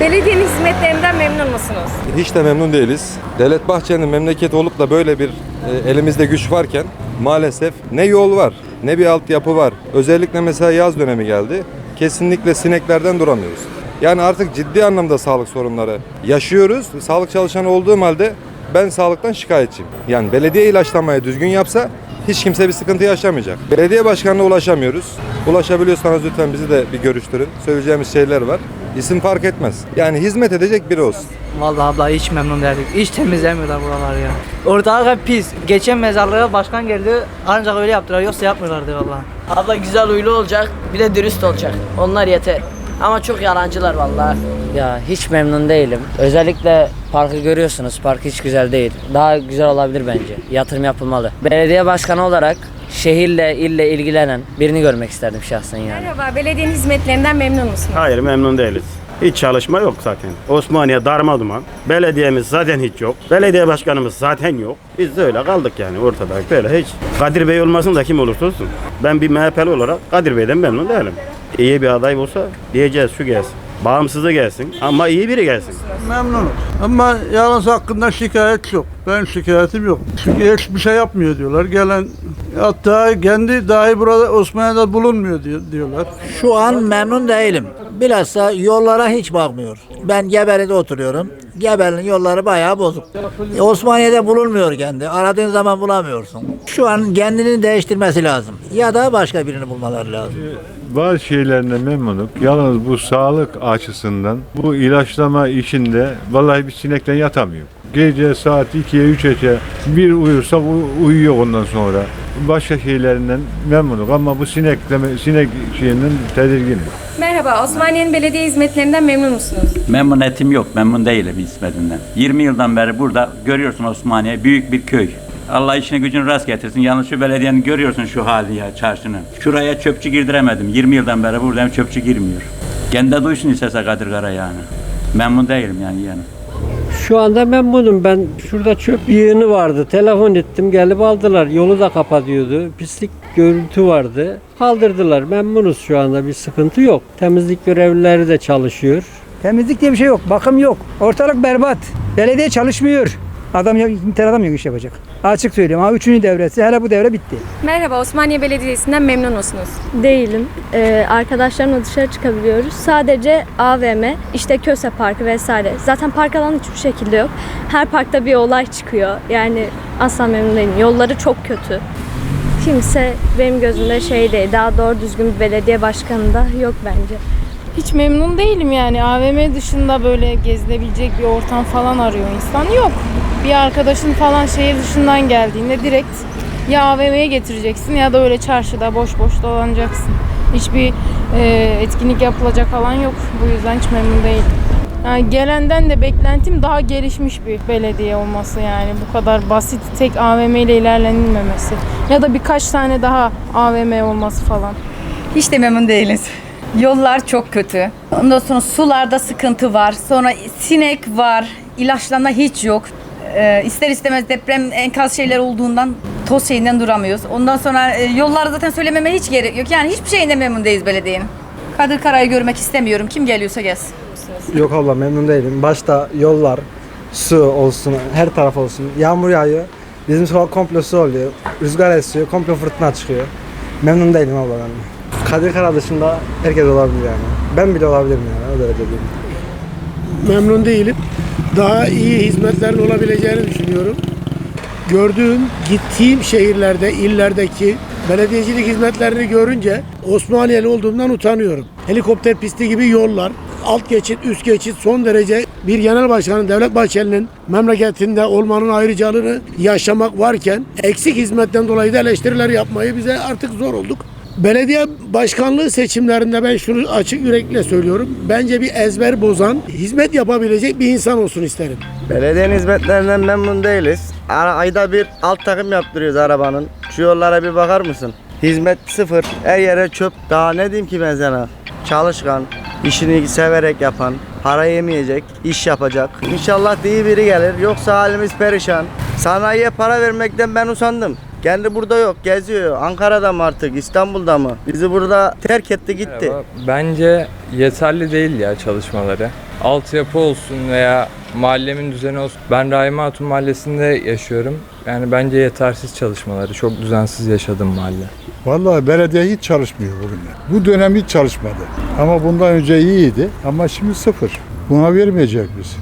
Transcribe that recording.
Belediyenin hizmetlerinden memnun musunuz? Hiç de memnun değiliz. Devlet Bahçeli'nin memleketi olup da böyle bir e, elimizde güç varken maalesef ne yol var ne bir altyapı var. Özellikle mesela yaz dönemi geldi. Kesinlikle sineklerden duramıyoruz. Yani artık ciddi anlamda sağlık sorunları yaşıyoruz. Sağlık çalışanı olduğum halde ben sağlıktan şikayetçiyim. Yani belediye ilaçlamayı düzgün yapsa hiç kimse bir sıkıntı yaşamayacak. Belediye başkanına ulaşamıyoruz. Ulaşabiliyorsanız lütfen bizi de bir görüştürün. Söyleyeceğimiz şeyler var. İsim fark etmez. Yani hizmet edecek biri olsun. Vallahi abla hiç memnun değildik. Hiç temizlemiyorlar buraları ya. Ortalık hep pis. Geçen mezarlığa başkan geldi ancak öyle yaptılar yoksa yapmıyorlardı vallahi. Abla güzel huylu olacak, bir de dürüst olacak. Onlar yeter. Ama çok yalancılar vallahi. Ya hiç memnun değilim. Özellikle parkı görüyorsunuz. Park hiç güzel değil. Daha güzel olabilir bence. Yatırım yapılmalı. Belediye başkanı olarak şehirle, ille ilgilenen birini görmek isterdim şahsen yani. Merhaba, belediyenin hizmetlerinden memnun musunuz? Hayır memnun değiliz. Hiç çalışma yok zaten. Osmaniye darma duman. Belediyemiz zaten hiç yok. Belediye başkanımız zaten yok. Biz de öyle kaldık yani ortada. Böyle hiç. Kadir Bey olmasın da kim olursa olsun. Ben bir MHP'li olarak Kadir Bey'den memnun değilim. İyi bir aday olsa diyeceğiz şu gelsin. Bağımsızı gelsin ama iyi biri gelsin. Memnunum. Ama yalnız hakkında şikayet yok. Ben şikayetim yok. Çünkü hiçbir şey yapmıyor diyorlar. Gelen hatta kendi dahi burada Osmaniye'de bulunmuyor diyor, diyorlar. Şu an memnun değilim. Bilhassa yollara hiç bakmıyor. Ben Gebeli'de oturuyorum. Gebeli'nin yolları bayağı bozuk. E, Osmaniye'de bulunmuyor kendi. Aradığın zaman bulamıyorsun. Şu an kendini değiştirmesi lazım. Ya da başka birini bulmaları lazım. Bazı şeylerine memnunum. Yalnız bu sağlık açısından bu ilaçlama işinde vallahi bir sinekten yatamıyor. Gece saat 2'ye 3'e bir uyursa uyuyor ondan sonra. Başka şeylerinden memnunum ama bu sinekleme, sinek şeyinden tedirginim. Merhaba, Osmaniye'nin belediye hizmetlerinden memnun musunuz? Memnuniyetim yok, memnun değilim hizmetinden. 20 yıldan beri burada görüyorsun Osmaniye büyük bir köy. Allah işini gücünü rast getirsin. Yalnız şu belediyenin görüyorsun şu hali ya çarşının. Şuraya çöpçü girdiremedim. 20 yıldan beri buradayım çöpçü girmiyor. Kendi duysun istese Kadir Kara yani. Memnun değilim yani yani. Şu anda memnunum ben. Şurada çöp yığını vardı. Telefon ettim gelip aldılar. Yolu da kapatıyordu. Pislik görüntü vardı. Kaldırdılar. Memnunuz şu anda. Bir sıkıntı yok. Temizlik görevlileri de çalışıyor. Temizlik diye bir şey yok. Bakım yok. Ortalık berbat. Belediye çalışmıyor. Adam yok, internet adam yok iş yapacak. Açık söylüyorum. Ha üçüncü devresi. Hele bu devre bitti. Merhaba, Osmaniye Belediyesi'nden memnun musunuz? Değilim. Ee, arkadaşlarımla dışarı çıkabiliyoruz. Sadece AVM, işte Köse Parkı vesaire. Zaten park alanı hiçbir şekilde yok. Her parkta bir olay çıkıyor. Yani asla memnun değilim. Yolları çok kötü. Kimse benim gözümde şey değil, daha doğru düzgün bir belediye başkanı da yok bence. Hiç memnun değilim yani AVM dışında böyle gezilebilecek bir ortam falan arıyor insan. Yok. Bir arkadaşın falan şehir dışından geldiğinde direkt ya AVM'ye getireceksin ya da öyle çarşıda boş boş dolanacaksın. Hiçbir e, etkinlik yapılacak alan yok. Bu yüzden hiç memnun değilim. Yani gelenden de beklentim daha gelişmiş bir belediye olması yani bu kadar basit tek AVM ile ilerlenilmemesi ya da birkaç tane daha AVM olması falan. Hiç de memnun değiliz. Yollar çok kötü. Ondan sonra sularda sıkıntı var. Sonra sinek var. İlaçlama hiç yok. Ee, ister istemez deprem enkaz şeyler olduğundan toz şeyinden duramıyoruz. Ondan sonra e, yolları zaten söylememe hiç gerek yok. Yani hiçbir şeyinde memnun değiliz belediyenin. Kadir Kara'yı görmek istemiyorum. Kim geliyorsa gelsin. Yok abla memnun değilim. Başta yollar, su olsun, her taraf olsun. Yağmur yağıyor. Bizim sokak komple su oluyor. Rüzgar esiyor, komple fırtına çıkıyor. Memnun değilim abla ben. Kadir Kara dışında herkes olabilir yani. Ben bile olabilirim yani o derece diyeyim. Memnun değilim. Daha iyi hizmetlerin olabileceğini düşünüyorum. Gördüğüm, gittiğim şehirlerde, illerdeki belediyecilik hizmetlerini görünce Osmaniyeli olduğumdan utanıyorum. Helikopter pisti gibi yollar, alt geçit, üst geçit son derece bir genel başkanın Devlet Bahçeli'nin memleketinde olmanın ayrıcalığını yaşamak varken eksik hizmetten dolayı da eleştiriler yapmayı bize artık zor olduk. Belediye başkanlığı seçimlerinde ben şunu açık yürekle söylüyorum. Bence bir ezber bozan, hizmet yapabilecek bir insan olsun isterim. Belediyenin hizmetlerinden memnun değiliz. Ayda bir alt takım yaptırıyoruz arabanın. Şu yollara bir bakar mısın? Hizmet sıfır. Her yere çöp. Daha ne diyeyim ki ben sana? Çalışkan, işini severek yapan, para yemeyecek, iş yapacak. İnşallah iyi biri gelir. Yoksa halimiz perişan. Sanayiye para vermekten ben usandım. Kendi burada yok, geziyor. Ankara'da mı artık, İstanbul'da mı? Bizi burada terk etti gitti. Bence yeterli değil ya çalışmaları. altyapı olsun veya mahallemin düzeni olsun. Ben Rahime Hatun Mahallesi'nde yaşıyorum. Yani bence yetersiz çalışmaları. Çok düzensiz yaşadım mahalle. Vallahi belediye hiç çalışmıyor bugün. Bu dönem hiç çalışmadı. Ama bundan önce iyiydi ama şimdi sıfır. Buna vermeyecek biz.